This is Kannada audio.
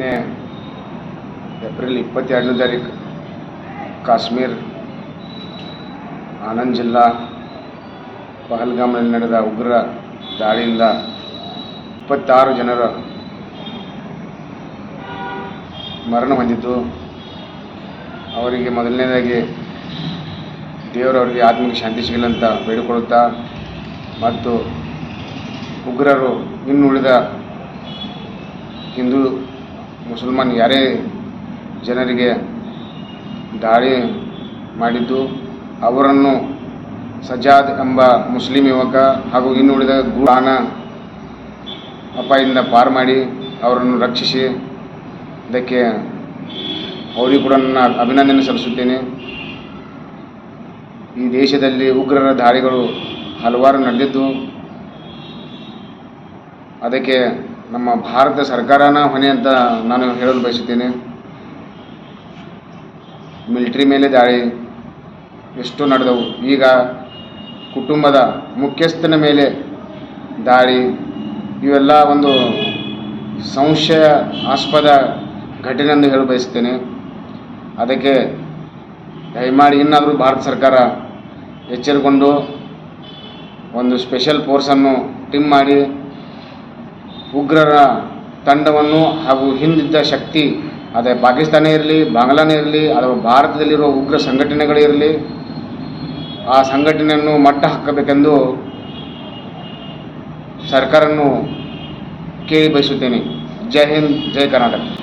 ನಿನ್ನೆ ಏಪ್ರಿಲ್ ಇಪ್ಪತ್ತೆರಡನೇ ತಾರೀಕು ಕಾಶ್ಮೀರ್, ಆನಂದ್ ಜಿಲ್ಲಾ, ಪಹಲ್ಗಾಮ್ನಲ್ಲಿ ನಡೆದ ಉಗ್ರ ದಾಳಿಯಿಂದ ಇಪ್ಪತ್ತಾರು ಜನರ ಮರಣ ಹೊಂದಿದ್ದು, ಅವರಿಗೆ ಮೊದಲನೇದಾಗಿ ದೇವರವರಿಗೆ ಆತ್ಮಕ್ಕೆ ಶಾಂತಿ ಸಿಗಲಂತ ಬೇಡಿಕೊಳ್ಳುತ್ತಾ ಮತ್ತು ಉಗ್ರರು ಇನ್ನುಳಿದ ಹಿಂದೂ ಮುಸಲ್ಮಾನ್ ಯಾರೇ ಜನರಿಗೆ ದಾಳಿ ಮಾಡಿದ್ದು, ಅವರನ್ನು ಸಜಾದ್ ಎಂಬ ಮುಸ್ಲಿಂ ಯುವಕ ಹಾಗೂ ಇನ್ನುಳಿದ ಗುಣಾನ ಅಪಾಯದಿಂದ ಪಾರು ಮಾಡಿ ಅವರನ್ನು ರಕ್ಷಿಸಿ, ಇದಕ್ಕೆ ಅವರಿಗೂ ಕೂಡ ನನ್ನ ಅಭಿನಂದನೆ ಸಲ್ಲಿಸುತ್ತೇನೆ. ಈ ದೇಶದಲ್ಲಿ ಉಗ್ರರ ದಾಳಿಗಳು ಹಲವಾರು ನಡೆದಿದ್ದು, ಅದಕ್ಕೆ ನಮ್ಮ ಭಾರತ ಸರ್ಕಾರನ ಹೊಣೆ ಅಂತ ನಾನು ಹೇಳಲು ಬಯಸುತ್ತೇನೆ. ಮಿಲಿಟ್ರಿ ಮೇಲೆ ದಾಳಿ ಎಷ್ಟು ನಡೆದವು. ಈಗ ಕುಟುಂಬದ ಮುಖ್ಯಸ್ಥನ ಮೇಲೆ ದಾಳಿ, ಇವೆಲ್ಲ ಒಂದು ಸಂಶಯ ಆಸ್ಪದ ಘಟನೆ ಎಂದು ಹೇಳಲು ಬಯಸ್ತೇನೆ ಅದಕ್ಕೆ ದಯಮಾಡಿ ಇನ್ನಾದರೂ ಭಾರತ ಸರ್ಕಾರ ಎಚ್ಚರಿಕೊಂಡು ಒಂದು ಸ್ಪೆಷಲ್ ಫೋರ್ಸನ್ನು ಟಿಮ್ ಮಾಡಿ ಉಗ್ರರ ತಂಡವನ್ನು ಹಾಗೂ ಹಿಂದಿದ್ದ ಶಕ್ತಿ, ಅದೇ ಪಾಕಿಸ್ತಾನ ಇರಲಿ, ಬಾಂಗ್ಲಾನೇ ಇರಲಿ, ಅಥವಾ ಭಾರತದಲ್ಲಿರುವ ಉಗ್ರ ಸಂಘಟನೆಗಳಿರಲಿ ಆ ಸಂಘಟನೆಯನ್ನು ಮಟ್ಟ ಹಾಕಬೇಕೆಂದು ಸರ್ಕಾರವನ್ನು ಕೇಳಿ ಬಯಸುತ್ತೇನೆ. ಜೈ ಹಿಂದ್, ಜೈ ಕರ್ನಾಟಕ.